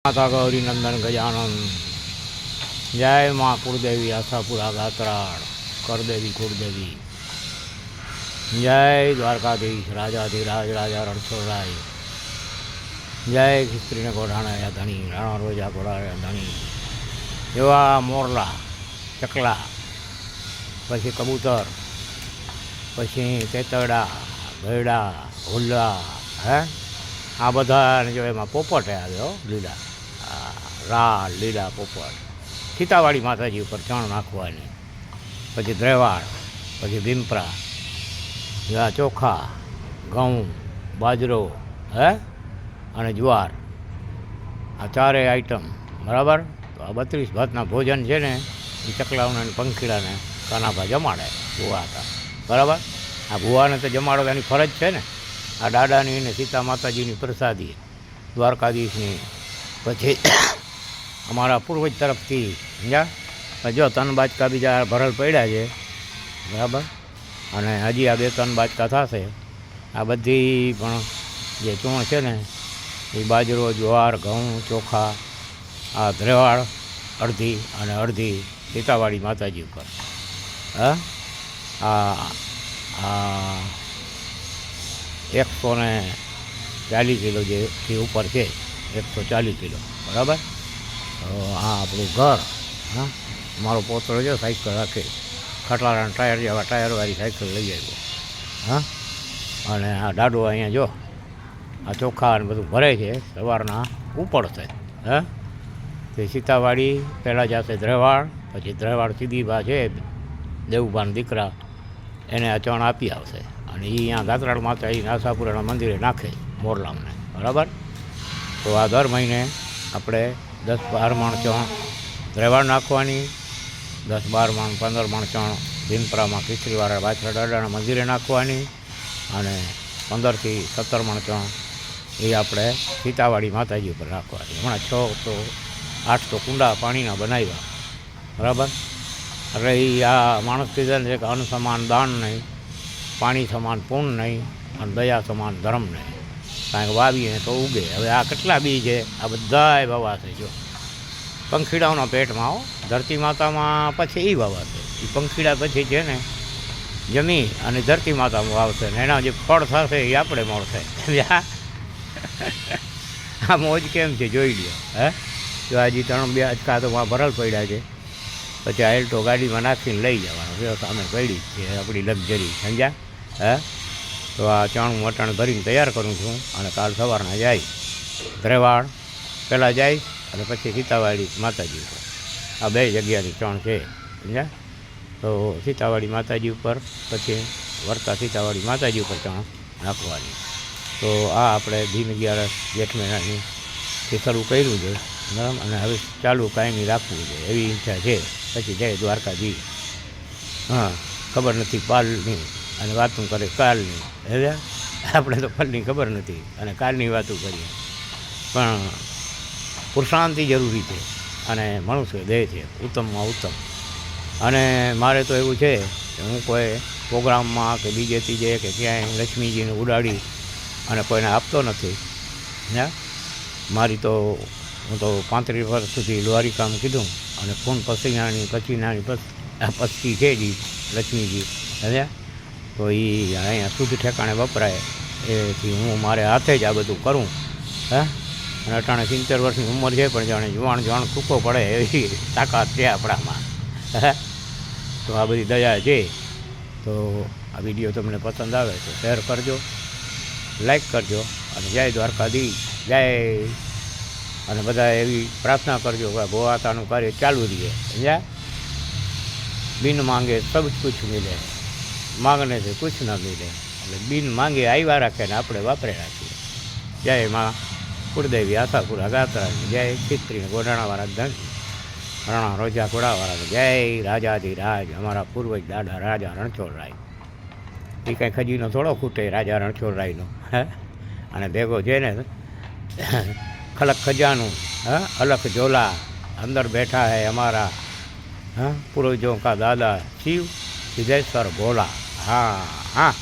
માતા ગૌરીનંદન ગજાનંદ જય મા કુળદેવી આશાપુરા ગાત્રાળ કરદેવી કુળદેવી જય દ્વારકાધીશ રાજાધીરાજ રાજા રણછોડરાય જય ખિસ્ત્રીને ગોઢાણા ધણી રાણા રોજા ગોઢાણા ધણી એવા મોરલા ચકલા પછી કબૂતર પછી તેતરડા ગયડા હુલ્લા હે આ બધા જો એમાં પોપટે આવ્યો લીલા આ લાલ લીલા પોપટ સીતાવાળી માતાજી ઉપર ચણ નાખવાની, પછી દ્રેવાળ, પછી ભીમપરા આ ચોખા, ઘઉં, બાજરો, હે? અને જુવાર. આ ચારેય આઈટમ બરાબર? તો આ બત્રીસ ભાતના ભોજન છે ને, એ ચકલાઓને અને પંખીડાને કાનાભા જમાડે, ભૂવા હતા. બરાબર? આ ભૂવાને તો જમાડો એની ફરજ છે ને. આ દાદાની ને સીતા માતાજીની પ્રસાદી, દ્વારકાધીશની, પછી અમારા પૂર્વજ તરફથી, સમજ્યા? જો તન બાચકા બીજા ભરલ પડ્યા છે, બરાબર? અને હજી આ બે ત્રણ બાચકા થશે. આ બધી પણ જે ચૂણ છે ને, એ બાજરો, જ્વાર, ઘઉં, ચોખા, આ ધ્રેવાળ, અડધી અને અડધી સીતાવાડી માતાજી ઉપર. હા? આ એકસો ને ચાલીસ કિલો જે ઉપર છે, એકસો ચાલીસ કિલો. બરાબર? આ આપણું ઘર, હા? મારો પોતરો જો સાયકલ રાખે. ખટલાના ટાયર જેવા ટાયરવાળી સાયકલ લઈ આવ્યો. હા? અને આ દાડો અહીંયા જો, આ ચોખા ને બધું ભરે છે, સવારના ઉપડશે હા? તે સીતાવાડી પહેલાં જશે દ્રેવાડ પછી દ્રેવાડ સીધીભા છે દેવુભાન દીકરા, એને આ ચણ આપી આવશે. અને એ અહીંયા ગાતરાળ માતા એ આશાપુરાના મંદિરે નાખે મોરલામને. બરાબર? તો આ દર મહિને આપણે દસ બાર મણ ચણ દ્રેવાડ નાખવાની, દસ બાર મણ, પંદર મણ ચણ ભીમપરામાં ખીચડીવાળા બાછડા અડાણા મંદિરે નાખવાની અને પંદરથી સત્તર મણ ચણ એ આપણે સીતાવાડી માતાજી ઉપર નાખવાની હમણાં છ તો આઠ તો કુંડા પાણીના બનાવ્યા. બરાબર? એટલે એ આ માણસ કીધા છે કે અન્ન સમાન દાન નહીં, પાણી સમાન પૂર્ણ નહીં, અને દયા સમાન ધર્મ નહીં. કારણ કે વાવીએ તો ઉગે. હવે આ કેટલા બી છે? આ બધાય વાવાશે જો. પંખીડાઓના પેટમાં આવો ધરતી માતામાં પછી એ વાવાશે એ પંખીડા પછી છે ને જમી અને ધરતી માતામાં વાવશે ને એના જે ફળ થશે એ આપણે મળશે. આ મોજ કેમ છે? જોઈ લ્યો. હે? જો હજી ત્રણ બે અચકા તો માં ભરલ પડ્યા છે. પછી આ એલ્ટો ગાડીમાં નાખીને લઈ જવાનું. સામે પડી છે. આપણી લક્ઝરી. સમજ્યા? હે? તો આ ચાણું મટણ ભરીને તૈયાર કરું છું અને કાલ સવારના જાય. ધ્રેવાડ, પહેલાં જાય અને પછી સીતાવાડી માતાજી ઉપર. આ બે જગ્યાની ચણ છે, સમજ્યા? તો સીતાવાડી માતાજી ઉપર, પછી વર્તા સીતાવાડી માતાજી ઉપર ચણ નાખવાની. તો આ આપણે ભીમ અગિયારસ જેઠ મહિનાની શરૂ કર્યું છે, બરાબર? અને હવે ચાલુ કાયમી રાખવું છે, એવી ઈચ્છા છે. પછી જય દ્વારકાજી. હા, ખબર નથી, પાલની અને વાતું કરે કાલની. હવે આપણે તો ફલની ખબર નથી અને કાલની વાતું કરીએ. પણ પુરુષાંતિ જરૂરી છે અને મનુષ્ય દેહ છે. ઉત્તમમાં ઉત્તમ. અને મારે તો એવું છે કે હું કોઈ પ્રોગ્રામમાં કે બીજે ત્રીજે કે ક્યાંય લક્ષ્મીજીને ઉડાડી અને કોઈને આપતો નથી. ને મારી તો હું તો પાંત્રીસ વર્ષ સુધી લોહારી કામ કીધું અને ખૂન પસીનાની પસીનાની પસ, પસ્તી છે જ લક્ષ્મીજી. સમજ્યા તો એ અહીંયા શુદ્ધ ઠેકાણે વપરાય. એથી હું મારે હાથે જ આ બધું કરું. હે? અને અટાણે સિત્તેર વર્ષની ઉંમર છે, પણ જાણે જુવાણ જવાણ સૂકો પડે એવી તાકાત છે આપણામાં. હે? તો આ બધી દયા છે. તો આ વીડિયો તમને પસંદ આવે તો શેર કરજો, લાઈક કરજો, અને જય દ્વારકાધી જય. અને બધા એવી પ્રાર્થના કરજો કે ગોવાતાનું કાર્ય ચાલુ રહીએ સમજ્યા? બિન માંગે સબ કુછ મિલે. માગણેથી કુછ ન મિલે. એટલે બિન માંગે આવ્યા રાખે ને આપણે વાપરે રાખીએ. જય માં કુળદેવી આશાપુરા ગાતા જય ખિત્રી ગોડાણાવાળા ધન રાણા રોજા કોડાવાળા જય રાજાધી રાજ અમારા પૂર્વજ દાદા રાજા રણછોડરાય. એ કાંઈ ખજીનો થોડો ખૂટે રાજા રણછોડરાયનો, હે? અને ભેગો છે ને ખલક ખજાનું, હા? અલખ ઝોલા અંદર બેઠા હે અમારા, હા? પૂર્વજો કા દાદા, શિવ, સિદ્ધેશ્વર ભોલા. हाँ हाँ